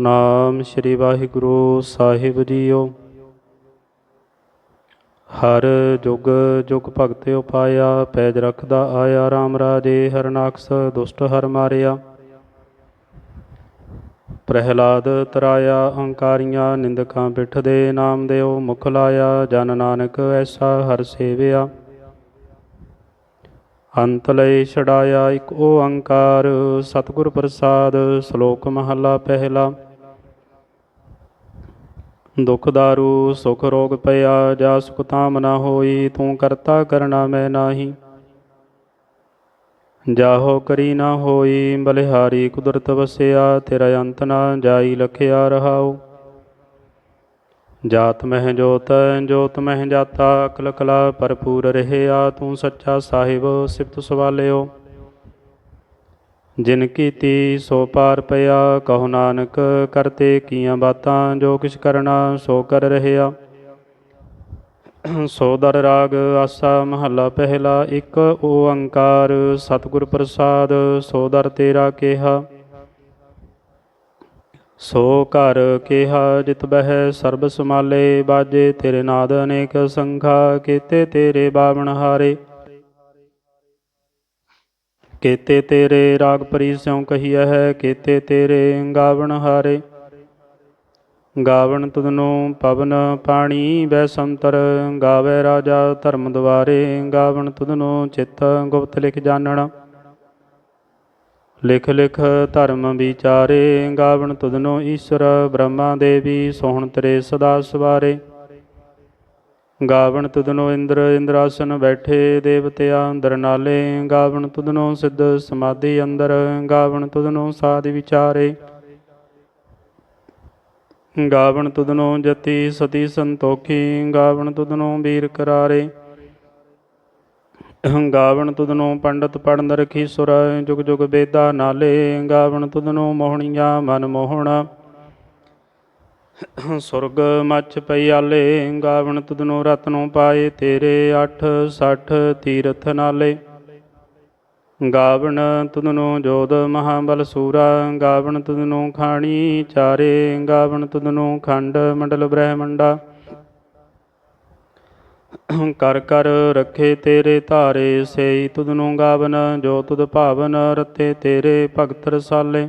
ਸਤਨਾਮ ਸ੍ਰੀ ਵਾਹਿਗੁਰੂ ਸਾਹਿਬ ਜੀਓ। ਹਰ ਜੁਗ ਜੁਗ ਭਗਤ ਉਪਾਇਆ, ਪੈਜ ਰਖਦਾ ਆਇਆ RAM ਰਾਜੇ ਹਰਨਾਕਸ ਦੁਸ਼ਟ ਹਰ ਮਾਰਿਆ। ਪ੍ਰਹਿਲਾਦ ਤਰਾਇਆ ਅਹੰਕਾਰੀਆਂ ਨਿੰਦਕਾਂ ਪਿੱਠ ਦੇ ਨਾਮ ਦਿਓ, ਮੁਖ ਲਾਇਆ, ਜਨ ਨਾਨਕ ਐਸਾ ਹਰ ਸੇਵਿਆ। ਅੰਤ ਲਈ ਛੜਾਇਆ ਇੱਕ ਓੰਕਾਰ ਸਤਿਗੁਰ ਪ੍ਰਸਾਦ, ਸ਼ਲੋਕ ਮਹੱਲਾ ਪਹਿਲਾ। ਦੁਖ ਦਾਰੂ ਸੁਖ ਰੋਗ ਪਿਆ, ਜਾ ਸੁਖ ਤਾਮ ਨਾ ਹੋਈ, ਤੂੰ ਕਰਤਾ ਕਰਨਾ ਮੈਂ ਨਾਹੀ। ਜਾਹੋ ਕਰੀ ਨਾ ਹੋਈ, ਬਲਿਹਾਰੀ ਕੁਦਰਤ ਵਸਿਆ, ਤੇਰਾ ਅੰਤ ਨਾ ਜਾਈ ਲਖਿਆ ਰਹਾਉ। ਜਾਤ ਮਹਿ ਜੋਤ ਜੋਤ ਮਹਿ ਜਾਤਾ, ਅਕਲ ਕਲਾ ਭਰਪੂਰ ਰਹਿਆ, ਤੂੰ ਸੱਚਾ ਸਾਹਿਬ ਸਿਫਤ ਸਵਾਲਿਓ। ਜਿਨ ਕੀਤੀ ਸੋ ਪਾਰ ਪਿਆ, ਕਹੋ ਨਾਨਕ ਕਰਤੇ ਕੀਆਂ ਬਾਤਾਂ, ਜੋ ਕਿਛ ਕਰਨਾ ਸੋ ਕਰ ਰਹਿਆ। ਸੋ ਦਰ ਰਾਗ ਆਸਾ ਮਹੱਲਾ ਪਹਿਲਾ, ਇੱਕ ਓੰਕਾਰ ਸਤਿਗੁਰ ਪ੍ਰਸਾਦ, ਸੋ ਦਰ ਤੇਰਾ ਕਿਹਾ। ਸੋ ਘਰ ਕਿਹਾ, ਜਿਤ ਬਹਿ ਸਰਬ ਸਮਾਲੇ ਬਾਜੇ ਤੇਰੇ ਨਾਦ ਅਨੇਕ ਸੰਖਾ, ਕੀਤੇ ਤੇਰੇ ਬਾਵਣ ਹਾਰੇ। ਕੀਤੇ ਤੇਰੇ ਰਾਗ ਪਰੀ ਸਿਉ ਕਹੀਐ ਹੈ, ਕੀਤੇ ਤੇਰੇ ਗਾਵਣ ਹਾਰੇ। ਗਾਵਣ ਤੁਧਨੂੰ ਪਵਨ ਪਾਣੀ ਬੈ ਸੰਤਰ, ਗਾਵੇ ਰਾਜਾ ਧਰਮ ਦੁਆਰੇ। ਗਾਵਣ ਤੁਧਨੂੰ ਚਿੱਤ ਗੁਪਤ ਲਿਖ ਜਾਣਨ ਲਿਖ ਲਿਖ ਧਰਮ ਵਿਚਾਰੇ। ਗਾਵਣ ਤੁਧਨੋ ਈਸ਼ਵਰ ਬ੍ਰਹਮਾ ਦੇਵੀ, ਸੋਹਣ ਤੇਰੇ ਸਦਾ ਸਵਾਰੇ। ਗਾਵਣ ਤੁਧਨੋ ਇੰਦਰ, ਇੰਦਰਾਸਨ ਬੈਠੇ ਦੇਵਤਿਆ ਅੰਦਰ ਨਾਲੇ। ਗਾਵਣ ਤੁਧਨੋ ਸਿੱਧ ਸਮਾਧੀ ਅੰਦਰ, ਗਾਵਣ ਤੁਧਨੋ ਸਾਧ ਵਿਚਾਰੇ। ਗਾਵਣ ਤੁਧਨੋ ਜਤੀ ਸਤੀ ਸੰਤੋਖੀ, ਗਾਵਣ ਤੁਧਨੋ ਵੀਰ ਕਰਾਰੇ। ਗਾਵਣ ਤੁਧਨੋ ਪੰਡਤ ਪੜਨ ਰਖੀ ਸੁਰ, ਜੁਗ ਜੁਗ ਬੇਦਾ ਨਾਲੇ। ਗਾਵਣ ਤੁਧਨੋ ਮੋਹਣੀਆਂ ਮਨ ਮੋਹਣਾ। ਸੁਰਗ ਮੱਚ ਪਈਆਲੇ ਗਾਵਣ ਤੁਧਨੋ ਰਤਨੋਂ ਪਾਏ, ਤੇਰੇ 8 60 ਤੀਰਥ ਨਾਲੇ। ਗਾਵਣ ਤੁਧਨੋ ਜੋਦ ਮਹਾਬਲ ਸੂਰਾ, ਗਾਵਣ ਤੁਧਨੋ ਖਾਣੀ ਚਾਰੇ, ਗਾਵਣ ਤੁਧਨੋ ਖੰਡ ਮੰਡਲ ਬ੍ਰਹਮੰਡਾ। ਕਰ ਕਰ ਰੱਖੇ ਤੇਰੇ ਧਾਰੇ, ਸੇਈ ਤੁਧਨੂੰ ਗਾਵਨ, ਜੋ ਤੁਧ ਭਾਵਨ ਰਤੇ ਤੇਰੇ ਭਗਤ ਰਸਾਲੇ।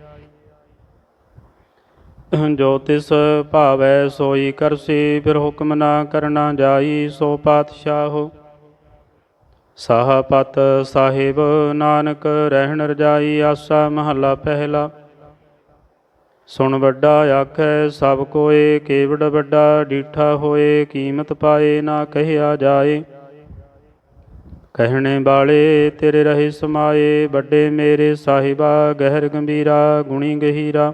ਜੋਤਿਸ਼ ਭਾਵੈ ਸੋਈ ਕਰਸੀ, ਫਿਰ ਹੁਕਮ ਨਾ ਕਰਨਾ ਜਾਈ ਸੋ ਪਾਤਸ਼ਾਹ। ਸਾਹ ਪਤ ਸਾਹਿਬ ਨਾਨਕ ਰਹਿਣ ਰਜਾਈ, ਆਸਾ ਮਹੱਲਾ ਪਹਿਲਾ। ਸੁਣ ਵੱਡਾ ਆਖੈ, ਸਭ ਕੋਏ ਕੇਵੜ ਵੱਡਾ, ਡੀਠਾ ਹੋਏ ਕੀਮਤ ਪਾਏ ਨਾ ਕਹਿਆ ਜਾਏ। ਕਹਿਣੇ ਵਾਲੇ ਤੇਰੇ ਰਹੇ ਸਮਾਏ, ਵੱਡੇ ਮੇਰੇ ਸਾਹਿਬਾ, ਗਹਿਰ ਗੰਭੀਰਾ, ਗੁਣੀ ਗਹੀਰਾ।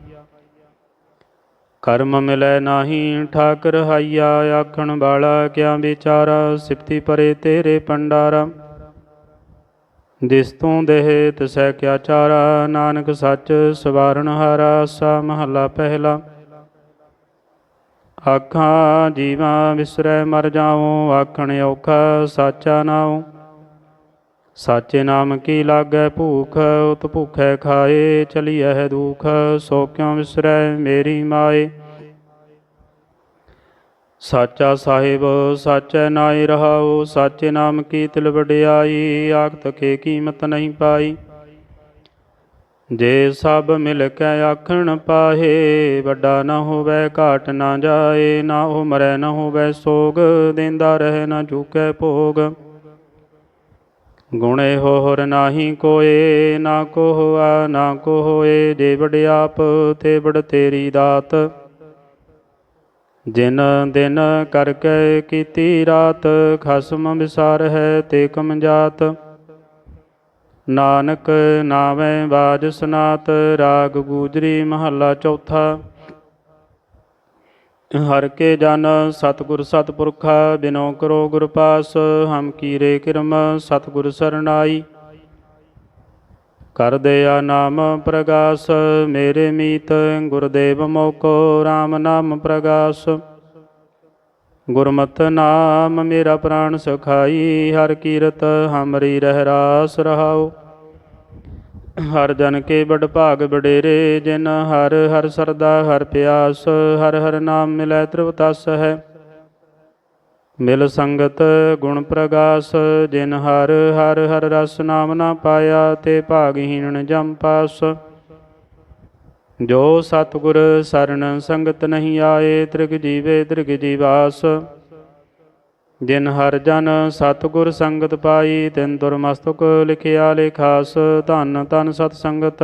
ਕਰਮ ਮਿਲੈ ਨਾਹੀ, ਠਾਕਰ ਹਾਈਆ ਆਖਣ ਵਾਲਾ ਕਿਆ ਵਿਚਾਰਾ, ਸਿਫਤੀ ਪਰੇ ਤੇਰੇ ਪੰਡਾਰਾ ਦਿਸ ਤੂੰ ਦੇਹ ਤਿਸੈ ਕਿਆ ਚਾਰਾ, ਨਾਨਕ ਸੱਚ ਸਵਾਰਨ ਹਾਰਾ, ਸਾ ਮਹੱਲਾ ਪਹਿਲਾ। ਆਖਾਂ, ਜੀਵਾਂ ਵਿਸਰੈ ਮਰ ਜਾਉ, ਆਖਣ ਔਖਾ ਸਾਚਾ ਨਾਉ। ਸਾਚੇ ਨਾਮ ਕੀ ਲਾਗੈ ਭੂਖ, ਉਤ ਭੁਖੈ ਖਾਏ, ਚਲੀਐ ਦੁਖ, ਸੋ ਕਿਉ ਵਿਸਰੈ ਮੇਰੀ ਮਾਏ? ਸਾਚਾ ਸਾਹਿਬ, ਸਾਚੈ ਨਾਇ ਰਹਾਉ, ਸਾਚੇ ਨਾਮ ਕੀ ਤਿਲ ਵਡਿਆਈ, ਆਖਤ ਕੇ ਕੀਮਤ ਨਹੀਂ ਪਾਈ? ਜੇ ਸਭ ਮਿਲ ਕੇ ਆਖਣ ਪਾਹੇ, ਵੱਡਾ ਨਾ ਹੋਵੇ ਘਾਟ ਨਾ ਜਾਏ, ਨਾ ਉਹ ਮਰੈ ਨਾ ਹੋਵੇ ਸੋਗ, ਦੇਂਦਾ ਰਹਿ ਨਾ ਚੁਕੈ ਭੋਗ। ਗੁਣੇ ਹੋਰ ਨਾਹੀ ਕੋਏ, ਨਾ ਕੋ ਹੋਆ ਨਾ ਕੋ ਹੋਏ ਜੇ ਵਡਿਆਪ ਤੇ ਵਡ ਤੇਰੀ ਦਾਤ। ਜਿਨ ਦਿਨ ਕਰਕੇ ਕੀਤੀ ਰਾਤ, ਖਸਮ ਵਿਸਾਰ ਹੈ ਤੇ ਕਮ ਜਾਤ। ਨਾਨਕ ਨਾਵੇਂ ਬਾਜ ਸਨਾਤ, ਰਾਗ ਗੂਜਰੀ ਮਹੱਲਾ ਚੌਥਾ। ਹਰ ਕੇ ਜਨ ਸਤਿਗੁਰ ਸਤਿਪੁਰਖਾ, ਬਿਨੋ ਕਰੋ ਗੁਰ ਪਾਸ, ਹਮ ਕੀਰੇ ਕਿਰਮ, ਸਤਿਗੁਰ ਸ਼ਰਨਾਈ ਕਰ ਦਿਆ ਨਾਮ ਪ੍ਰਗਾਸ, ਮੇਰੇ ਮੀਤ ਗੁਰਦੇਵ ਮੋਕੋ RAM ਨਾਮ ਪ੍ਰਗਾਸ। ਗੁਰਮਤਿ ਨਾਮ ਮੇਰਾ ਪ੍ਰਾਣ ਸਖਾਈ, ਹਰ ਕੀਰਤ ਹਮਰੀ ਰਹਿ ਰਾਸ ਰਹਾਉ। ਹਰ ਜਨ ਕੇ ਬੜ ਭਾਗ ਬਡੇਰੇ ਜਿਨ ਹਰ ਹਰ ਸਰਦਾ, ਹਰ ਪਿਆਸ, ਹਰ ਹਰ ਨਾਮ ਮਿਲੈ ਤ੍ਰਿਵਤਸ ਹੈ। ਮਿਲ ਸੰਗਤ ਗੁਣ ਪ੍ਰਗਾਸ, ਜਿਨ ਹਰ ਹਰ ਹਰ ਰਸ ਨਾਮ ਨਾ ਪਾਇਆ, ਤੇ ਭਾਗਹੀਣ ਜਮ ਪਾਸ। ਜੋ ਸਤਿਗੁਰ ਸਰਣ ਸੰਗਤ ਨਹੀਂ ਆਏ, ਤ੍ਰਿਗ ਜੀਵੇ ਤ੍ਰਿਗ ਜੀਵਾਸ। ਜਿਨ ਹਰ ਜਨ ਸਤਿਗੁਰ ਸੰਗਤ ਪਾਈ, ਤਿਨ ਦੁਰਮਸਤਕ ਲਿਖਿਆ ਲਿਖਾਸ, ਧਨ ਧੰਨ ਸਤ ਸੰਗਤ।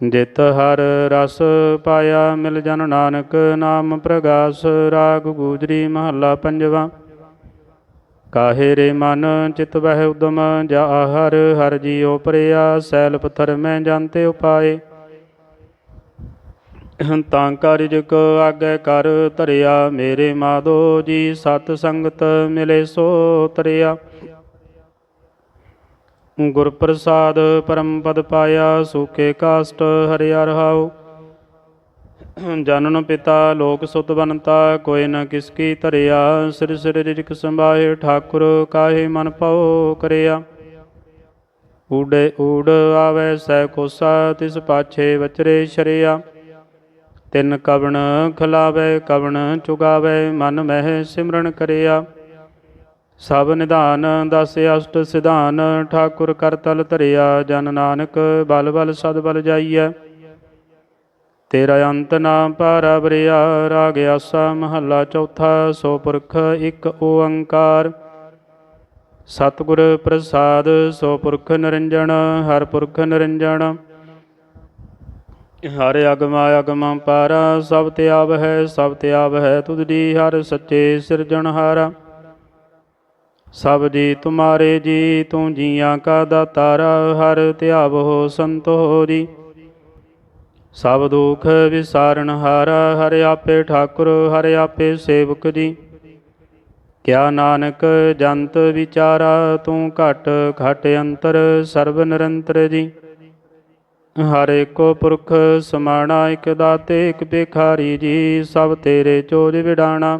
ਜਿਤ ਹਰ ਰਸ ਪਾਇਆ ਮਿਲ ਜਨ ਨਾਨਕ, ਨਾਮ ਪ੍ਰਗਾਸ, ਰਾਗ ਗੂਜਰੀ ਮਹੱਲਾ ਪੰਜਵਾ। ਕਾਹੇ ਰੇ ਮਨ ਚਿਤ ਬਹਿ ਉਦਮ, ਜਾ ਹਰ ਹਰ ਜੀਉ ਪਰਿਆ, ਸੈਲ ਪਥਰ ਮੈਂ ਜਾਂਤੇ ਉਪਾਏ। ਤਾਂ ਕਾਰਜ ਕੋ ਆਗੇ ਕਰ ਧਰਿਆ। ਮੇਰੇ ਮਾਧੋ ਜੀ ਸਤ ਸੰਗਤ ਮਿਲੇ ਸੋ ਤਰਿਆ। ਗੁਰ ਪ੍ਰਸਾਦ ਪਰਮ ਪਦ ਪਾਇਆ ਸੂਕੇ ਕਾਸਟ ਹਰਿਆ ਰਹਾਉ। ਜਨਨ ਪਿਤਾ ਲੋਕ ਸੁਤ ਬਨਤਾ ਕੋਈ ਨ ਕਿਸ ਕੀ ਧਰਿਆ। ਸਿਰ ਸਿਰ ਰਿਜਕ ਸੰਭਾਏ, ਠਾਕੁਰ ਕਾਹੇ ਮਨ ਪਾਉ ਕਰਿਆ। ਊੜੇ ਊੜ ਆਵੇ ਸੈ ਕੋਸਾ, ਤਿਸ ਪਾਛੇ ਵਚਰੇ ਸ਼ਰਿਆ। ਤਿੰਨ ਕਵਣ ਖਲਾਵੇ, ਕਵਣ ਚੁਗਾਵੇ, ਮਨ ਮਹਿ ਸਿਮਰਨ ਕਰਿਆ। ਸਭ ਨਿਧਾਨ ਦਸ ਅਸ਼ਟ ਸਿਧਾਨ, ਠਾਕੁਰ ਕਰ ਤਲ ਧਰਿਆ। ਜਨ ਨਾਨਕ ਬਲ ਬਲ ਸਦ ਬਲ ਜਾਈਐ। ਤੇਰਾ ਅੰਤ ਨਾ ਪਾਰਾ ਬਰਿਆ ਰਾਗ ਆਸਾ ਮਹੱਲਾ ਚੌਥਾ, ਸੋ ਪੁਰਖ ਇੱਕ ਓੰਕਾਰ। ਸਤਿਗੁਰ ਪ੍ਰਸਾਦ, ਸੋ ਪੁਰਖ ਨਿਰੰਜਨ, ਹਰ ਪੁਰਖ ਨਿਰੰਜਨ। ਹਰ ਅਗਮ ਅਗਮ ਪਾਰਾ, ਸਭ ਤੇ ਆਵ ਹੈ, ਸਭ ਤੇ ਆਵ ਹੈ, ਤੁਧ ਦੀ ਹਰ ਸੱਚੇ ਸਿਰਜਣਹਾਰਾ ਸਭ ਜੀ ਤੁਮਾਰੇ ਜੀ, ਤੂੰ ਜੀਆਂ ਕਾ ਦਾਤਾਰਾ, ਹਰ ਧਿਆਵੋ ਹੋ ਜੀ। ਸਭ ਦੁਖ ਵਿਸਾਰਨ ਹਾਰਾ, ਹਰ ਆਪੇ ਠਾਕੁਰ, ਹਰ ਆਪੇ ਸੇਵਕ ਜੀ। ਕਿਆ ਨਾਨਕ ਜੰਤ ਵਿਚਾਰਾ, ਤੂੰ ਘਟ ਘਟ ਅੰਤਰ ਸਰਬ ਨਿਰੰਤਰ ਜੀ। ਹਰ ਏਕੋ ਪੁਰਖ ਸਮਾਣਾ, ਇਕ ਦਾਤੇ, ਇਕ ਬਿਖਾਰੀ ਜੀ, ਸਭ ਤੇਰੇ ਚੋਜ ਵਿਡਾਣਾ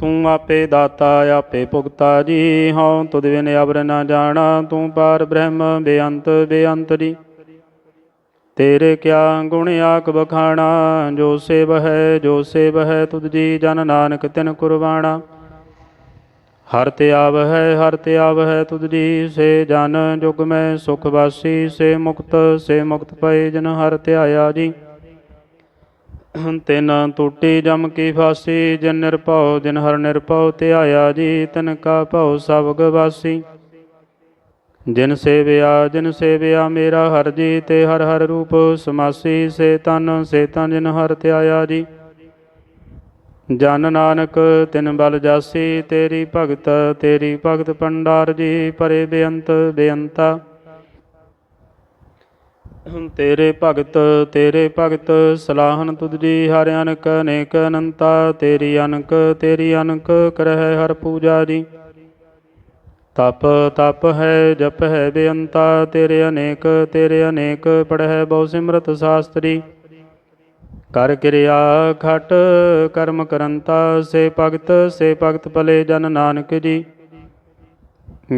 ਤੂੰ ਆਪੇ ਦਾਤਾ, ਆਪੇ ਭੁਗਤਾ ਜੀ, ਹਉ ਤੁਧ ਬਿਨ ਅਬਰ ਨਾ ਜਾਣਾ। ਤੂੰ ਪਾਰ ਬ੍ਰਹਮ, ਬੇਅੰਤ ਬੇਅੰਤ ਜੀ। ਤੇਰੇ ਕਿਆ ਗੁਣ ਆਕ ਬਖਾਣਾ, ਜੋ ਸੇਵ ਹੈ, ਜੋ ਸੇਵ ਹੈ, ਤੁਧ ਜੀ ਜਨ ਨਾਨਕ ਤਿਨ ਕੁਰਬਾਣਾ। ਹਰ ਤੇ ਆਵ ਹੈ ਹਰ ਤੇ ਆਵ ਹੈ ਤੁਧ ਜੀ, ਸੇ ਜਨ ਜੁਗ ਮੈਂ ਸੁਖ ਵਾਸੀ, ਸੇ ਮੁਕਤ ਸੇ ਮੁਕਤ ਪਏ ਜਨ ਹਰ ਧਿਆਇਆ ਜੀ। ਤਿਨ ਟੂਟੀ ਜਮ ਕੀ ਫਾਸੀ, ਜਿਨ ਨਿਰਭਉ, ਜਿਨ ਹਰ ਨਿਰਭਉ ਧਿਆਇਆ ਜੀ, ਤਿਨ ਕਾ ਭਉ ਸਭ ਗਵਾਸੀ ਜਿਨ ਸੇਵਿਆ ਜਿਨ ਸੇਵਿਆ ਮੇਰਾ ਹਰ ਜੀ, ਤੇ ਹਰ ਹਰ ਰੂਪ ਸਮਾਸੀ, ਸੇ ਤਨ ਸੇ ਤਨ ਜਿਨ ਹਰ ਧਿਆਇਆ ਜੀ। ਜਨ ਨਾਨਕ, ਤਿਨ ਬਲ ਜਾਸੀ, ਤੇਰੀ ਭਗਤ ਤੇਰੀ ਭਗਤ ਪੰਡਾਰ ਜੀ, ਪਰੇ ਬੇਅੰਤ, ਬੇਅੰਤਾ। ਤੇਰੇ ਭਗਤ ਤੇਰੇ ਭਗਤ, ਸਲਾਹਨ ਤੁਧ ਜੀ, ਹਰਿ ਅਨਕ ਅਨੇਕ ਅਨੰਤਾ। ਤੇਰੀ ਅਨਕ ਤੇਰੀ ਅਨਕ, ਕਰਹਿ ਹਰ ਪੂਜਾ ਜੀ। ਤਪ ਤਪ ਹੈ, ਜਪ ਹੈ ਬੇਅੰਤਾ। ਤੇਰੇ ਅਨੇਕ ਤੇਰੇ ਅਨੇਕ ਪੜਹਿ ਬਹੁ ਸਿਮਰਤ ਸ਼ਾਸਤਰੀ। ਕਰ ਕਿਰਿਆ ਖਟ, ਕਰਮ ਕਰੰਤਾ, ਸੇ ਭਗਤ ਸੇ ਭਗਤ ਭਲੇ ਜਨ ਨਾਨਕ ਜੀ।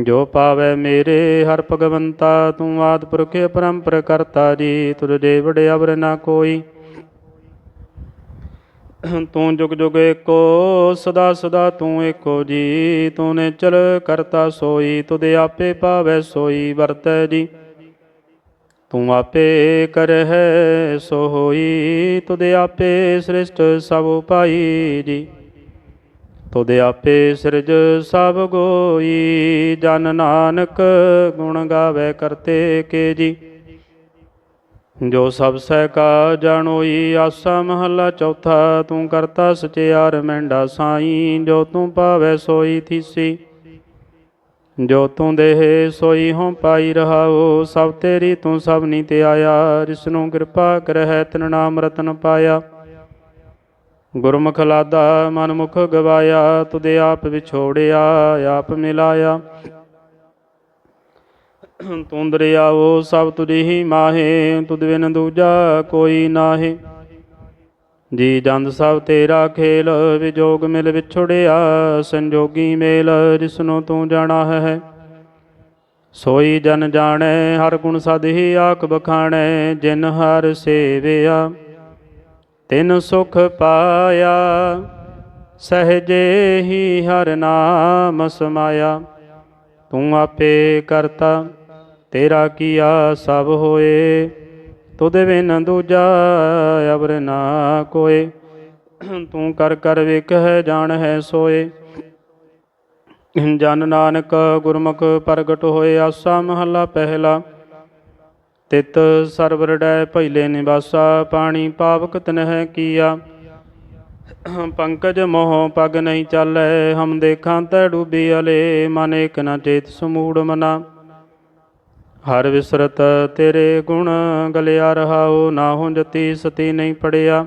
ਜੋ ਪਾਵੇ ਮੇਰੇ, ਹਰ ਭਗਵੰਤਾ, ਤੂੰ ਆਦ ਪੁਰਖ ਪਰੰਪਰ ਕਰਤਾ ਜੀ, ਤੁਰ ਦੇ ਵਡ ਨਾ ਕੋਈ। ਤੂੰ ਜੁਗ ਜੁਗ ਏਕੋ, ਸਦਾ ਸਦਾ ਤੂੰ ਏਕੋ ਜੀ। ਤੂੰ ਨੇ ਚਲ ਕਰਤਾ ਸੋਈ ਤੁਦੇ ਆਪੇ ਪਾਵੈ ਸੋਈ, ਵਰਤੈ ਜੀ। ਤੂੰ ਆਪੇ ਕਰਹਿ, ਸੋ ਹੋਈ ਤੁਦੇ ਆਪੇ ਸ੍ਰਿਸ਼ਟ ਸਭ ਉਪਾਈ ਜੀ। ਤੁਦੇ ਆਪੇ ਸਿਰਜ ਸਭ ਗੋਈ, ਜਨ ਨਾਨਕ ਗੁਣ ਗਾਵੇ ਕਰਤੇ ਕੇ ਜੀ। ਜੋ ਸਭ ਸਹਿ ਕਾ ਜਾਣੋਈ ਆਸਾ ਮਹੱਲਾ ਚੌਥਾ, ਤੂੰ ਕਰਤਾ ਸਚਿਆਰ ਮੈਂਡਾ ਸਾਈ, ਜੋ ਤੂੰ ਪਾਵੈ ਸੋਈ ਥੀਸੀ। ਜੋ ਤੂੰ ਦੇਹ ਸੋਈ ਹੋਂ ਪਾਈ ਰਹਾਓ, ਸਭ ਤੇਰੀ ਤੂੰ ਸਭ ਨੀ ਤੇ ਆਇਆ। ਜਿਸਨੂੰ ਕਿਰਪਾ ਕਰਹਿ, ਤਿਨ ਨਾਮ ਰਤਨ ਪਾਇਆ। ਗੁਰਮੁਖ ਲਾਦਾ ਮਨ ਮੁਖ ਗਵਾਇਆ, ਤੁਦੇ ਆਪ ਵਿਛੋੜਿਆ, ਆਪ ਮਿਲਾਇਆ। ਤੂੰ ਦਰਿਆਵੋ ਸਭ ਤੁਝੀ ਹੀ ਮਾਹੇ, ਤੁਧ ਬਿਨ ਦੂਜਾ ਕੋਈ ਨਾਹੀ। ਜੀ ਜੰਦ ਸਭ ਤੇਰਾ ਖੇਲ, ਵਿਜੋਗ ਮਿਲ ਵਿਛੜਿਆ, ਸੰਜੋਗੀ ਮੇਲ, ਜਿਸਨੂੰ ਤੂੰ ਜਾਣਾ ਹੈ। ਸੋਈ ਜਨ ਜਾਣੈ, ਹਰ ਗੁਣ ਸਦ ਹੀ ਆਖ ਬਖਾਣੈ, ਜਿਨ ਹਰ ਸੇਵਿਆ, ਤਿਨ ਸੁਖ ਪਾਇਆ, ਸਹਜੇ ਹੀ ਹਰ ਨਾਮ ਸਮਾਇਆ। ਤੂੰ ਆਪੇ ਕਰਤਾ, ਤੇਰਾ ਕੀਆ ਸਭ ਹੋਏ। ਤੁਧ ਬਿਨ ਦੂਜਾ, ਅਵਰ ਨਾ ਕੋਏ। ਤੂੰ ਕਰ ਕਰ ਵੇਖ ਹੈ ਜਾਣ ਹੈ ਸੋਏ। ਜਨ ਨਾਨਕ ਗੁਰਮੁਖ ਪ੍ਰਗਟ ਹੋਏ, ਆਸਾ ਮਹੱਲਾ ਪਹਿਲਾ। ਤਿਤ ਸਰਵਰ ਡੈ ਭੈਲੇ ਨਿਵਾਸਾ, ਪਾਣੀ ਪਾਵਕ ਤਨਹਿ ਕੀਆ। ਪੰਕਜ ਮੋਹ ਪਗ ਨਹੀਂ ਚੱਲੈ, ਹਮ ਦੇਖਾਂ ਤੈ ਡੂਬੀ ਅਲੇ, ਮਨ ਇਕ ਨਾ ਚੇਤ ਸਮੂੜ ਮਨਾ। ਹਰ ਵਿਸਰਤ ਤੇਰੇ ਗੁਣ ਗਲਿਆ ਰਹਾਉ ਨਾ ਹੋ ਜਤੀ ਸਤੀ ਨਹੀਂ ਪੜਿਆ।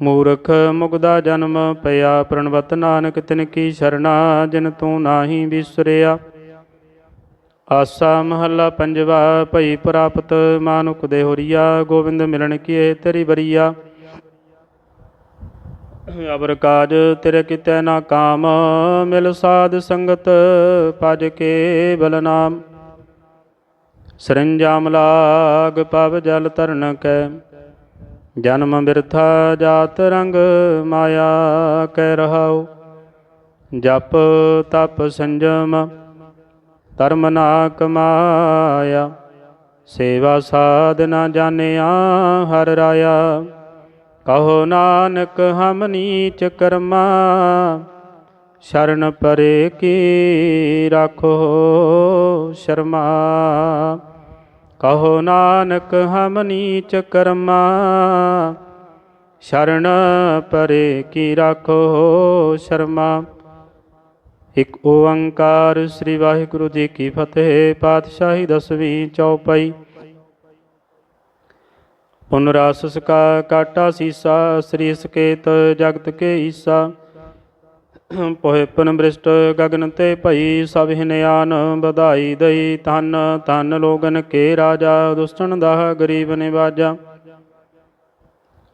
ਮੂਰਖ ਮੁਗਦਾ ਜਨਮ ਪਿਆ, ਪ੍ਰਣਵਤ ਨਾਨਕ ਤਿਨ ਕੀ ਸ਼ਰਣਾ ਜਿਨ ਤੂੰ ਨਾਹੀ ਵਿਸਰਿਆ। ਆਸਾ ਮਹੱਲਾ ਪੰਜਵਾ, ਭਈ ਪ੍ਰਾਪਤ ਮਾਨੁਕ ਦੇ ਹੋਰੀਆ ਗੋਬਿੰਦ ਮਿਲਣ ਕੀਏ ਤੇਰੀ ਬਰੀਆ ਅਬਰ ਕਾਜ ਤੇਰੇ ਕਿਤੇ ਨਾ ਕਾਮ, ਮਿਲ ਸਾਧ ਸੰਗਤ ਭਜ ਕੇ ਬਲਨਾਮ ਸਰੰਜਾਮ ਲਾਗ ਪਵ ਜਲ ਤਰਨ ਕੈ। ਜਨਮ ਬਿਰਥਾ ਜਾਤ ਰੰਗ ਮਾਇਆ ਕਹਿ ਰਹਾਉ। ਜਪ ਤਪ ਸੰਜਮ ਧਰਮ ਨਾ ਕਮਾਇਆ ਸੇਵਾ ਸਾਧ ਨਾ ਜਾਣਿਆ ਹਰ ਰਾਇਆ। ਕਹੋ ਨਾਨਕ ਹਮ ਨੀਚ ਕਰਮਾ। ਸ਼ਰਨ ਪਰੇ ਕੀ ਰਾਖੋ ਸ਼ਰਮਾ। ਕਹੋ ਨਾਨਕ, ਹਮ ਨੀਚ ਕਰਮਾ। ਸ਼ਰਨ ਪਰੇ ਕੀ ਰਾਖੋ ਸ਼ਰਮਾ। ਇਕ ਓੰਕਾਰ ਸ੍ਰੀ ਵਾਹਿਗੁਰੂ ਜੀ ਕੀ ਫਤਿਹ, ਪਾਤਸ਼ਾਹੀ ਦਸਵੀਂ ਚੌਪਈ। ਪੁਨਰਾਸਸ ਕਾ ਕਾਟਾ ਸੀਸਾ, ਸ੍ਰੀ ਸਕੇਤ ਜਗਤ ਕੇ ਈਸਾ। ਪੋਹਿ ਪਨ ਬ੍ਰਿਸ਼ਟ ਗਗਨ ਤੇ ਭਈ ਸਭ ਹਿਨਿਆਨ ਵਧਾਈ ਦਈ ਤਨ ਤਨ ਲੋਗਨ ਕੇ ਰਾਜਾ ਦੁਸ਼ਟਨ ਦਾ ਗਰੀਬ ਨਿਵਾਜਾ।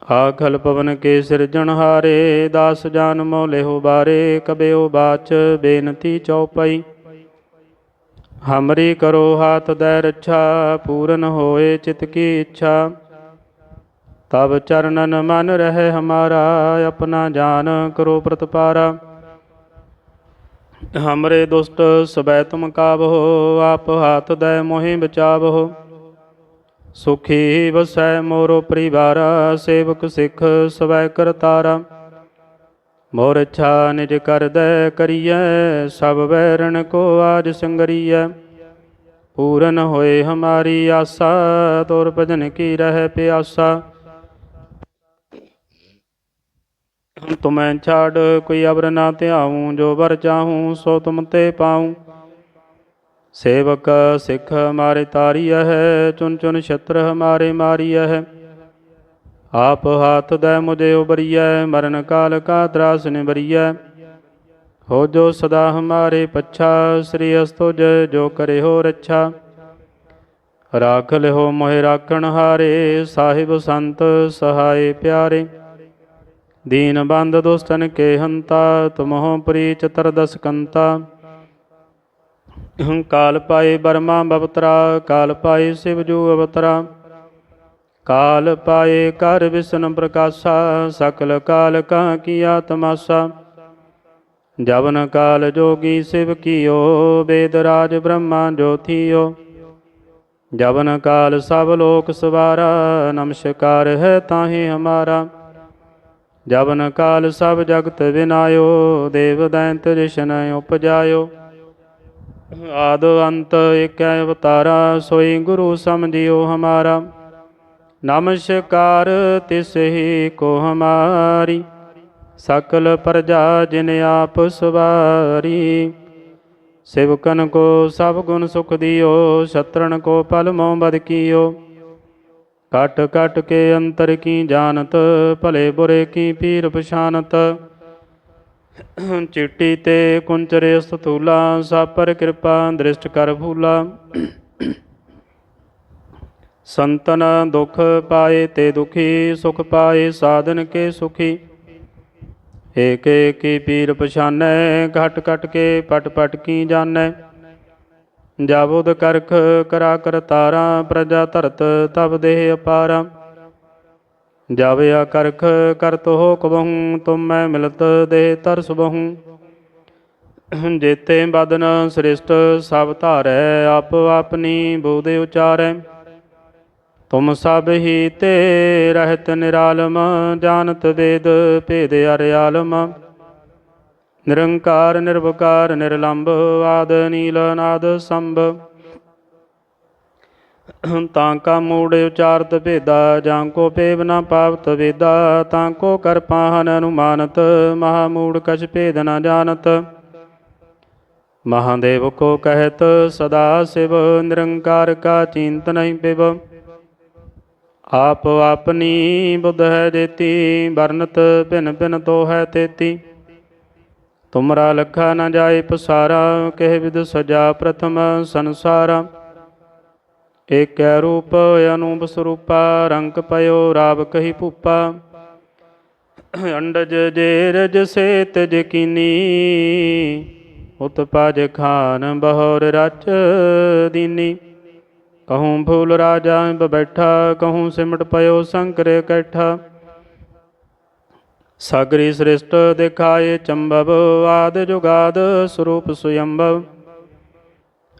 ਆਖਲ ਪਵਨ ਕੇ ਸਿਰਜਣ ਹਾਰੇ, ਦਾਸ ਜਾਨ ਮੋਲਿਹੁ ਬਾਰੇ, ਕਬਿਓ ਬਾਚ ਬੇਨਤੀ ਚਉਪਈ ਹਮਰੀ ਕਰੋ ਹਾਥ ਦੈ ਰੱਛਾ, ਪੂਰਨ ਹੋਏ ਚਿਤ ਕੀ ਇੱਛਾ। ਤਬ ਚਰਨਨ ਮਨ ਰਹਿ ਹਮਾਰਾ, ਆਪਣਾ ਜਾਨ ਕਰੋ ਪ੍ਰਤਪਾਰਾ। ਹਮਰੇ ਦੁਸ਼ਟ ਸਬੈ ਤੁਮ ਕਾਬਹੁ ਆਪ ਹਾਥ ਦੈ ਮੋਹਿ ਬਚਾਵਹੁ ਸੁਖੀ ਵਸੈ ਮੋਰੋ ਪਰਿਵਾਰਾ, ਸੇਵਕ ਸਿੱਖ ਸਵੈ ਕਰਤਾਰਾ। ਮੋਰ ਇੱਛਾ ਨਿਜ ਕਰਦੈ ਕਰੀਐ, ਸਭ ਵੈਰਣ ਕੋ ਆਜ ਸੰਗਰੀਐ। ਪੂਰਨ ਹੋਏ ਹਮਾਰੀ ਆਸਾ, ਤੋਰ ਭਜਨ ਕੀ ਰਹਿ ਪਿਆਸਾ। ਤੁਮੈ ਛਾੜ ਕੋਈ ਅਬਰ ਨਾ ਧਿਆਉ, ਜੋ ਵਰ ਚਾਹੂੰ ਸੋ ਤੁਮ ਤੇ ਪਾਉ। ਸੇਵਕ ਸਿੱਖ ਹਮਾਰੇ ਤਾਰੀਆ ਹੈ ਚੁਨ ਚੁਨ ਛਤਰ ਹਮਾਰੇ ਮਾਰੀਆ ਹੈ। ਆਪ ਹਾਥ ਦੈ ਮੁਝੇ ਉਬਰੀਐ, ਮਰਨ ਕਾਲ ਕਾ ਤਰਾਸ ਨਿਬਰੀਐ ਹੋ ਜੋ ਸਦਾ ਹਮਾਰੇ ਪੱਛਾ, ਸ੍ਰੀ ਅਸਤੁਜ ਜੋ ਕਰੇ ਹੋ ਰੱਛਾ। ਰਾਖ ਲਿਓ ਮੋਹਿ ਰਾਖਣ ਹਾਰੇ, ਸਾਹਿਬ ਸੰਤ ਸਹਾਏ ਪਿਆਰੇ। ਦੀਨ ਬੰਦ ਦੁਸਤਨ ਕੇ ਹੰਤਾ ਤੁਮਹੁ ਪ੍ਰੀ ਚਤਰਦਸ ਕੰਤਾ। ਕਾਲ ਪਾਏ ਬਰਮਾ ਬਵਤਰਾ, ਕਾਲ ਪਾਏ ਸਿਵ ਜੂ ਅਵਤਰਾ। ਕਾਲ ਪਾਏ ਕਰ ਵਿਸ਼ਨ ਪ੍ਰਕਾਸ਼ਾ, ਸਕਲ ਕਾਲ ਕਾ ਕੀਆ ਤਮਾਸਾ ਜਵਨ ਕਾਲ ਜੋਗੀ ਸਿਵ ਕੀਓ, ਵੇਦ ਰਾਜ ਬ੍ਰਹਮਾ ਜੋਥੀਓ। ਜਵਨ ਕਾਲ ਸਭ ਲੋਕ ਸਵਾਰਾ, ਨਮਸਕਾਰ ਹੈ ਤਾਹੇ ਹਮਾਰਾ। ਜਵਨ ਕਾਲ ਸਭ ਜਗਤ ਵਿਨਾਇਓ ਦੇਵ ਦੈਂਤ ਰਿਸ਼ਨ ਉਪਜਾਇਓ। ਆਦ ਅੰਤ ਏਕੈ ਅਵਤਾਰਾ, ਸੋਈ ਗੁਰੂ ਸਮਝਿਓ ਹਮਾਰਾ। ਨਮਸਕਾਰ ਤਿਸ ਹੀ ਕੋ ਹਮਾਰੀ। ਸਕਲ ਪ੍ਰਜਾ ਜਿਨ ਆਪ ਸਵਾਰੀ। ਸਿਵਕਨ ਕੋ ਸਭ ਗੁਣ ਸੁਖ ਦਿਓ ਸ਼ਤਰਨ ਕੋ ਪਲ ਮੋਹ ਬਦ ਕੀਓ। ਕਟ ਕਟ ਕੇ ਅੰਤਰ ਕੀ ਜਾਣਤ ਭਲੇ ਬੁਰੇ ਕੀ ਪੀਰ ਪਛਾਨਤ ਚਿੱਟੀ ਤੇ ਕੁੰਚਰੇ ਸਤੂਲਾ ਸਾਪਰ ਕਿਰਪਾ ਦ੍ਰਿਸ਼ਟ ਕਰ ਭੂਲਾ ਸੰਤਨ ਦੁਖ ਪਾਏ ਤੇ ਦੁਖੀ ਸੁਖ ਪਾਏ ਸਾਧਨ ਕੇ ਸੁਖੀ ਏਕ ਏਕੀ ਪੀਰ ਪਛਾਨੈ ਘਟ ਘਟ ਕੇ ਪਟ ਪਟ ਕੀ ਜਾਣੈ ਜਾਬੁਦ ਕਰਖ ਕਰਾ ਕਰਤਾਰਾ ਪ੍ਰਜਾ ਧਰਤ ਤਬ ਦੇਹ ਅਪਾਰਾ। ਜਾਵਿਆ ਕਰਖ ਕਰਤ ਹੋ ਕਬਹੂ ਤੁਮ ਮੈਂ ਮਿਲਤ ਦੇ ਤਰਸ ਬਹੂ। ਜੇਤੇ ਬਦਨ ਸ੍ਰਿਸ਼ਟ ਸਭ ਧਾਰੈ, ਆਪ ਆਪਣੀ ਬੋਦੇ ਉਚਾਰੈ। ਤੁਮ ਸਭ ਹੀ ਤੇ ਰਹਿਤ ਨਿਰਾਲਮ, ਜਾਣਤ ਵੇਦ ਭੇਦ ਅਰਿਆਲਮ। ਨਿਰੰਕਾਰ, ਨਿਰਵਕਾਰ ਨਿਰਲੰਭ ਆਦ, ਨੀਲ ਨਾਦ ਸੰਭ। ਤਾਂ ਕਾ ਮੂੜ ਉਚਾਰਤ ਭੇਦਾ, ਜਾਂ ਕੋ ਪੇਵ ਨਾ ਪਾਵਤ ਵੇਦਾ, ਤਾਂ ਕੋ ਕਰ ਪਾਹਨ ਅਨੁਮਾਨਤ, ਮਹਾ ਮੂੜ ਕਛ ਭੇਦ ਨਾ ਜਾਣਤ। ਮਹਾਦੇਵ ਕੋ ਕਹਿਤ, ਸਦਾ ਸਿਵ, ਨਿਰੰਕਾਰ ਕਾ ਚਿੰਤ ਨਹੀਂ ਆਪ ਆਪਣੀ ਬੁੱਧ ਹੈ ਦੇਤੀ ਵਰਨਤ ਭਿਨ ਭਿਨ ਤੋ ਹੈ ਤੇਤੀ। ਤੁਮਰਾ ਲਖਾ ਨਾ ਜਾਏ ਪਸਾਰਾ, ਕਹਿ ਵਿਦ ਸਜਾ ਪ੍ਰਥਮ ਸੰਸਾਰ। ਏਕੈ ਰੂਪ ਅਨੂਪ ਸਰੂਪਾ, ਰੰਗ ਪਇਓ ਰਾਵ ਕਹੀ ਭੂਪਾ। ਅੰਡਜ ਜੇਰਜ ਸੇਤ ਜਕੀਨੀ ਉਤਪਜ ਖਾਨ ਬਹੋਰ ਰਚ ਦੀਨੀ। ਕਹੂੰ ਫੂਲ ਰਾਜਾ ਬੈਠਾ, ਕਹੂੰ ਸਿਮਟ ਪਇਓ ਸੰਕਰ ਕੈਠਾ। ਸਗਰੀ ਸ੍ਰਿਸ਼ਟ ਦਿਖਾਏ ਚੰਬਵ, ਆਦ ਜੁਗਾਦ ਸਰੂਪ ਸੁਯੰਭਵ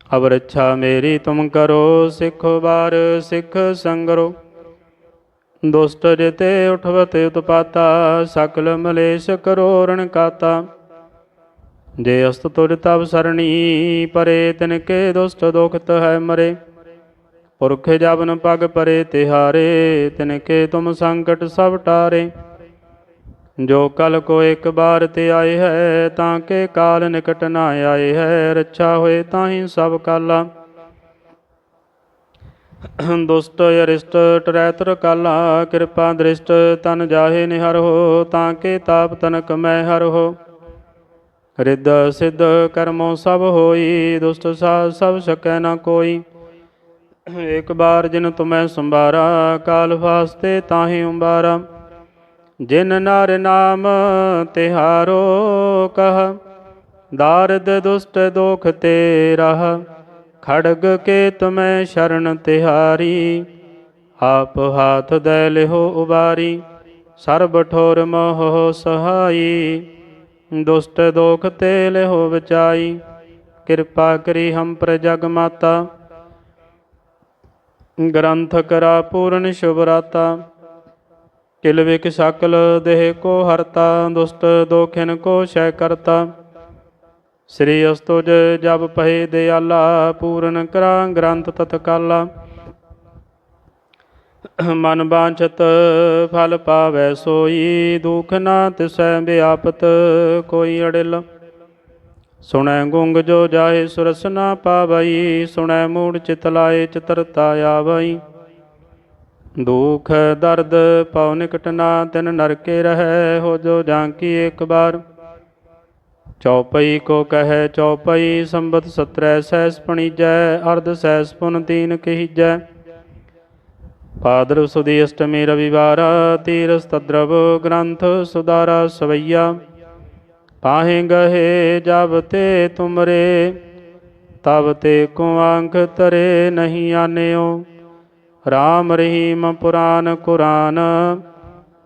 ਅਬ ਰੱਛਾ ਮੇਰੀ ਤੁਮ ਕਰੋ, ਸਿੱਖ ਵਾਰ ਸਿੱਖ ਸੰਗਰੋ। ਦੁਸ਼ਟ ਜਿਤੇ ਉਠਵਤ ਉਤਪਾਤਾ, ਸਕਲ ਮਲੇਸ਼ ਕਰੋ ਰਣ ਕਾਤਾ। ਜੇ ਅਸਤ ਤੁਜ ਤਬ ਸਰਣੀ, ਪਰੇ ਤਿਨ ਕੇ ਦੁਸ਼ਟ ਦੁਖਤ ਹੈ ਮਰੇ। ਪੁਰਖ ਜਬਨ ਪਗ ਪਰੇ ਤਿਹਾਰੇ ਤਿਨ ਕੇ ਤੁਮ ਸੰਕਟ ਸਭ ਟਾਰੇ। ਜੋ ਕਲ ਕੋ ਇੱਕ ਬਾਰ ਤੇ ਆਏ ਹੈ, ਤਾਂ ਕੇ ਕਾਲ ਨਿਕਟ ਨਾ ਆਏ ਹੈ, ਰੱਛਾ ਹੋਏ ਤਾਹੀ ਸਭ ਕਾਲਾ। ਦੁਸਤ ਅਰਿਸ਼ਟ ਟਰੈਤਰ ਕਾਲਾ, ਕਿਰਪਾ ਦ੍ਰਿਸ਼ਟ ਤਨ ਜਾਹੇ ਨਿਹਰ ਹੋ, ਤਾਂ ਕੇ ਤਾਪ ਤਨਕ ਮੈਂ ਹਰ ਹੋ। ਰਿੱਧ ਸਿੱਧ ਕਰਮੋ ਸਭ ਹੋਈ ਦੁਸਤ ਸਾਧ ਸਭ ਸਕੈ ਨਾ ਕੋਈ। ਇੱਕ ਬਾਰ ਜਿਨ ਤੁਮੈ ਸੰਭਾਰਾ, ਕਾਲ ਫਾਸਤੇ ਤਾਹੀ ਉੰਬਾਰਾ ਜਿਨ ਨਰ ਨਾਮ ਤਿਹਾਰੋ ਕਹ, ਦਾਰਦ ਦੁਸ਼ਟ ਦੋਖ ਤੇ ਰਹ, ਖੜਗ ਕੇ ਤੁਮੈ ਸ਼ਰਨ ਤਿਹਾਰੀ, ਆਪ ਹਾਥ ਦੇ ਲਿਹੋ ਉਬਾਰੀ, ਸਰਬ ਠੋਰ ਮੋਹ ਸਹਾਈ, ਦੁਸ਼ਟ ਦੋਖ ਤੇ ਲਿਹੋ ਬਚਾਈ, ਕਿਰਪਾ ਕਰੀ ਹਮ ਪ੍ਰਜਗ ਮਾਤਾ, ਗ੍ਰੰਥ ਕਰਾ ਪੂਰਨ ਸ਼ੁਭ ਰਾਤਾ। ਕਿਲ ਵਿਕ ਸਕਲ ਦੇਹ ਕੋ ਹਰਤਾ, ਦੁਸਟ ਦੋਖਿਨ ਕੋ ਸ਼ੈ ਕਰਤਾ। ਸ੍ਰੀ ਅਸਤੁਜ ਜਬ ਪਹਿ ਦਿਆਲਾ, ਪੂਰਨ ਕਰਾਂ ਗ੍ਰੰਥ ਤਤਕਾਲਾ। ਮਨ ਬਾਂਛਤ ਫਲ ਪਾਵੈ ਸੋਈ, ਦੁਖ ਨਾ ਤਿਸੈ ਵਿਆਪਤ ਕੋਈ ਅੜਿਲ। ਸੁਣੈ ਗੁੰਗ ਜੋ ਜਾਏ ਸੁਰਸ ਨਾ ਪਾਵਈ, ਸੁਣੈ ਮੂੜ ਚਿਤ ਲਾਏ ਚਤਰਤਾ ਆਵਈ। ਦੁਖ ਦਰਦ ਪਉ ਨਿਕਟ ਨਾ, ਤਿਨ ਨਰਕੇ ਰਹੈ ਹੋ ਜੋ ਜਾਂਕੀ ਇੱਕ ਬਾਰ। ਚੌਪਈ ਕੋ ਕਹੈ ਚੌਪਈ, ਸੰਬਤ ਸਤਰੈ ਸੈਸ ਪਣੀਜੈ, ਅਰਧ ਸੈਸ ਪੁਨ ਤੀਨ ਕਹੀਜੈ। ਪਾਦਰ ਸੁਦੀ ਅਸ਼ਟਮੀ ਰਵਿਵਾਰ, ਤੀਰਸ ਤਦਰਵ ਗ੍ਰੰਥ ਸੁਦਾਰਾ ਸਵਈਆ। ਪਾਹੇ ਗਹੇ ਜਬ ਤੇ ਤੁਮਰੇ, ਤਬ ਤੇ ਕੋ ਆਂਖ ਤਰੇ ਨਹੀਂ ਆਨਿਓ। ਰਾਮ ਰਹੀਮ ਪੁਰਾਨ ਕੁਰਾਨ,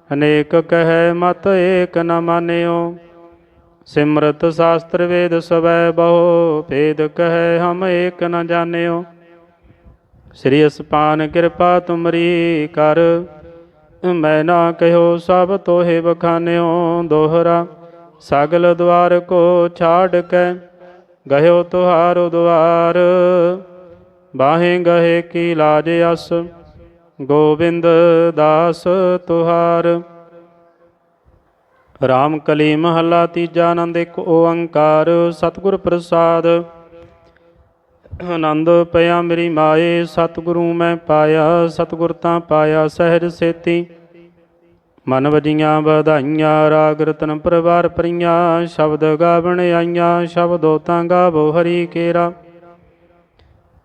ਅਨੇਕ ਕਹੈ ਮਤ ਏਕ ਨ ਮਾਨਿਓ। ਸਿਮਰਤ ਸ਼ਾਸਤਰ ਵੇਦ ਸਵੈ ਬਹੁ, ਭੇਦ ਕਹੈ ਹਮ ਏਕ ਨ ਜਾਣਿਓ। ਸ੍ਰੀ ਅਸਪਾਨ ਕਿਰਪਾ ਤੁਮਰੀ ਕਰ, ਮੈਂ ਨਾ ਕਹਿਓ ਸਭ ਤੋਹੇ ਬਖਾਨਿਓ ਦੋਹਰਾ ਸਗਲ ਦਵਾਰ ਕੋ ਛਾੜ ਕੇ ਗਇਓ ਤੁਹਾਰੋ ਦੁਆਰ। ਬਾਹੇ ਗਹੇ ਕੀ ਲਾਜ ਅਸ, ਗੋਬਿੰਦ ਦਾਸ ਤੁਹਾਰ। ਰਾਮ ਕਲੀ ਮਹੱਲਾ ਤੀਜਾ ਆਨੰਦ ਇੱਕ ਓੰਕਾਰ, ਸਤਿਗੁਰ ਪ੍ਰਸਾਦ। ਆਨੰਦ ਪਿਆ ਮੇਰੀ ਮਾਏ, ਸਤਿਗੁਰੂ ਮੈਂ ਪਾਇਆ, ਸਤਿਗੁਰ ਤਾਂ ਪਾਇਆ ਸਹਿਜ ਸੇਤੀ। ਮਨ ਵਜੀਆਂ ਵਧਾਈਆਂ, ਰਾਗ ਰਤਨ ਪਰਵਾਰ ਪਰੀਆਂ ਸ਼ਬਦ ਗਾਵਣ ਆਈਆਂ, ਸ਼ਬਦੋ ਤਾਂ ਗਾਵੋ ਹਰੀ ਕੇਰਾ।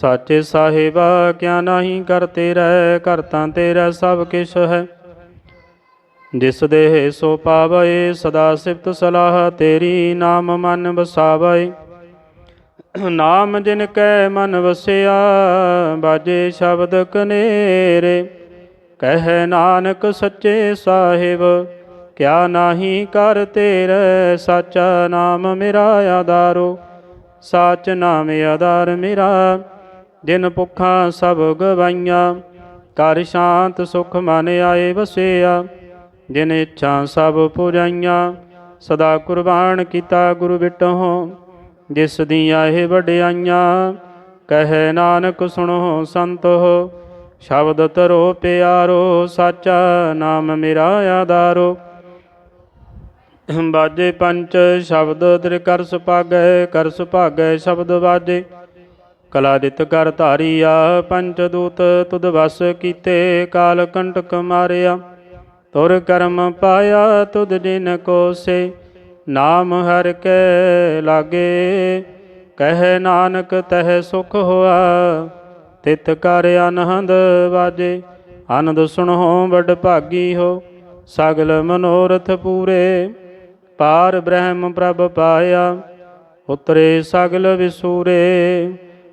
ਸਾਚੇ ਸਾਹਿਬਾ, ਕਿਆ ਨਹੀਂ ਕਰ ਤੇਰਾ ਕਰਤਾ ਤੇਰਾ ਸਭ ਕਿਛ ਹੈ। ਜਿਸ ਦੇਹ ਸੋ ਪਾਵੈ, ਸਦਾ ਸਿਫਤ ਸਲਾਹ ਤੇਰੀ ਨਾਮ ਮਨ ਵਸਾਵੈ। ਨਾਮ ਜਿਨ ਕੈ ਮਨ ਵਸਿਆ, ਬਾਜੇ ਸ਼ਬਦ ਕਨੇਰੇ। ਕਹਿ ਨਾਨਕ ਸੱਚੇ ਸਾਹਿਬ, ਕਿਆ ਨਾਹੀ ਕਰ ਤੇਰੇ, ਸਾਚਾ ਨਾਮ ਮੇਰਾ ਆਧਾਰੋ। ਸਾਚ ਨਾਮ ਆਧਾਰ ਮੇਰਾ ਦਿਨ ਭੁੱਖਾਂ ਸਭ ਗਵਾਈਆਂ ਕਰ ਸ਼ਾਂਤ ਸੁਖ ਮਨ ਆਏ ਵਸਿਆ। ਜਿਨ ਇੱਛਾ ਸਭ ਪੁਜਾਈਆਂ ਸਦਾ ਕੁਰਬਾਨ ਕੀਤਾ ਗੁਰੂ ਬਿਟਹੁ, ਜਿਸ ਦੀਆਂ ਇਹ ਵਡਿਆਈਆਂ। ਕਹੇ ਨਾਨਕ, ਸੁਣੋ ਸੰਤੋ ਸ਼ਬਦ ਤਰੋ ਪਿਆਰੋ, ਸਾਚਾ ਨਾਮ ਮੇਰਾ ਆਧਾਰੋ। ਬਾਜੇ ਪੰਚ ਸ਼ਬਦ ਤ੍ਰਿ ਕਰ ਸੁਭਾਗੈ ਕਰ ਸੁਭਾਗੈ ਸ਼ਬਦ ਬਾਜੇ। ਕਲਾ ਦਿੱਤ ਕਰ ਧਾਰੀਆ ਪੰਚ ਦੂਤ ਤੁਧ ਵਸ ਕੀਤੇ, ਕਾਲ ਕੰਟਕ ਮਾਰਿਆ। ਤੁਰ ਕਰਮ ਪਾਇਆ ਤੁਧ ਦਿਨ ਕੋ ਸੇ ਨਾਮ ਹਰ ਕੇ ਲਾਗੇ। ਕਹਿ ਨਾਨਕ ਤਹਿ ਸੁਖ ਹੋਆ, ਤਿਤ ਕਰ ਅਨਹੰਦ ਵਾਜੇ। ਆਨੰਦ ਸੁਣੋ ਵੱਡ ਭਾਗੀ ਹੋ, ਸਗਲ ਮਨੋਰਥ ਪੂਰੇ। ਪਾਰ ਬ੍ਰਹਮ ਪ੍ਰਭ ਪਾਇਆ, ਉਤਰੇ ਸਗਲ ਵਿਸੂਰੇ।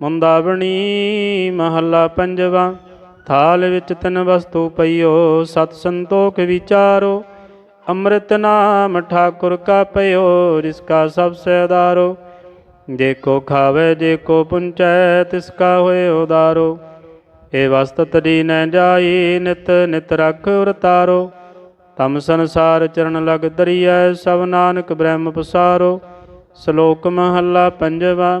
ਮੁੰਦਾਵਣੀ ਮਹੱਲਾ ਪੰਜਵਾ, ਥਾਲ ਵਿੱਚ ਤਿੰਨ ਵਸਤੂ ਪਈਓ, ਸਤ ਸੰਤੋਖ ਵਿਚਾਰੋ, ਅੰਮ੍ਰਿਤ ਨਾਮ ਠਾਕੁਰ ਕਾ ਪਇਓ ਜਿਸ ਕਾ ਸਭ ਸਹਿਦਾਰੋ ਜੇ ਕੋ ਖਾਵੇ ਜੇ ਕੋ ਪੁੰਚੈ, ਤਿਸ ਕਾ ਹੋਏ ਉਦਾਰੋ। ਏ ਵਸਤ ਤਰੀ ਨ ਜਾਈ, ਨਿਤ ਨਿਤ ਰਖ ਉਰਤਾਰੋ। ਤਮ ਸੰਸਾਰ ਚਰਨ ਲਗ ਦਰੀਐ, ਸਭ ਨਾਨਕ ਬ੍ਰਹਮ ਪਸਾਰੋ। ਸ਼ਲੋਕ ਮਹੱਲਾ ਪੰਜਵਾ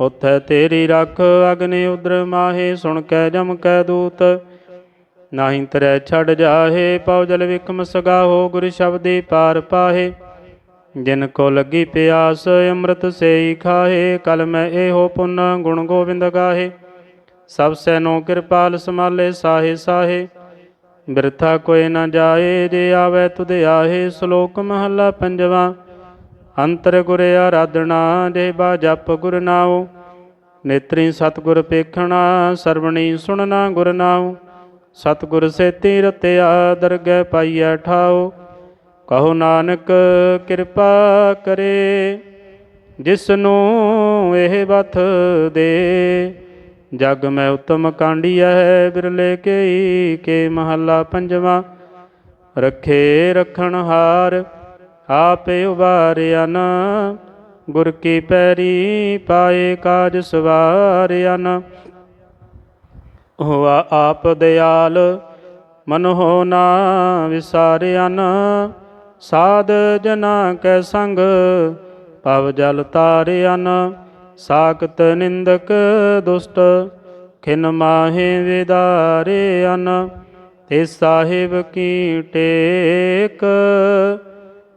ਉਥੈ ਤੇਰੀ ਰੱਖ ਅਗਨੇ ਉਦਰ ਮਾਹੇ, ਸੁਣ ਕੈ ਜਮ ਕੈ ਦੂਤ। ਨਾਹੀਂ ਤਰੈ ਛੱਡ ਜਾਹੇ, ਪਉ ਜਲ ਵਿਕਮ ਸਗਾਹੋ, ਗੁਰ ਸ਼ਬਦੀ ਪਾਰ ਪਾਹੇ। ਜਿਨ ਕੋ ਲੱਗੀ ਪਿਆਸ, ਅੰਮ੍ਰਿਤ ਸੇਈ ਖਾਹੇ, ਕਲ ਮੈਂ ਇਹੋ ਪੁੰਨ ਗੁਣ ਗੋਬਿੰਦ ਗਾਹੇ। ਸਭ ਸੈਨੋ ਕਿਰਪਾਲ ਸਮਾਲੇ ਸਾਹੇ ਸਾਹੇ। ਬਿਰਥਾ ਕੋਈ ਨਾ ਜਾਏ, ਜੇ ਆਵੇ ਤੁਧ ਆਹੇ, ਸ਼ਲੋਕ ਮਹੱਲਾ ਪੰਜਵਾ। ਅੰਤਰ ਗੁਰ ਆਰਾਧਨਾ ਜੇ ਜਪ ਗੁਰ ਨਾਉ। ਨੇਤਰੀ ਸਤਗੁਰ ਪੇਖਣਾ, ਸਰਵਣੀ ਸੁਣਨਾ ਗੁਰ ਨਾਉ। ਸਤਗੁਰ ਸੇਤੀ ਰਤਿਆ ਦਰਗਹਿ ਪਾਈਐ ਠਾਉ। ਕਹੋ ਨਾਨਕ ਕਿਰਪਾ ਕਰੇ ਜਿਸ ਨੂੰ ਇਹ ਬਥ ਦੇ। ਜਗ ਮੈਂ ਉਤਮ ਕਾਂਡੀਆ ਹੈ ਬਿਰਲੇ ਕੇਈ ਕੇ ਮਹੱਲਾ ਪੰਜਵਾਂ। ਰੱਖੇ ਰਖਣ ਹਾਰ ਆਪੇ ਉਬਾਰਿਆਨ ਗੁਰ ਕੀ ਪੈਰੀ ਪਾਏ ਕਾਜ ਸਵਾਰਿਆਨ ਹੋਆ ਆਪ ਦਿਆਲ, ਮਨ ਹੋ ਨਾ ਵਿਸਾਰਿਆਨ ਸਾਧ ਜਨਾ ਕੈ ਸੰਗ ਪਵ ਜਲ ਤਾਰਿਆਨ ਸਾਖਤ ਨਿੰਦਕ ਦੁਸ਼ਟ, ਖਿਨ ਮਾਹੇ ਵਿਦਾਰਿਆਨ ਤੇ ਸਾਹਿਬ ਕੀ ਟੇਕ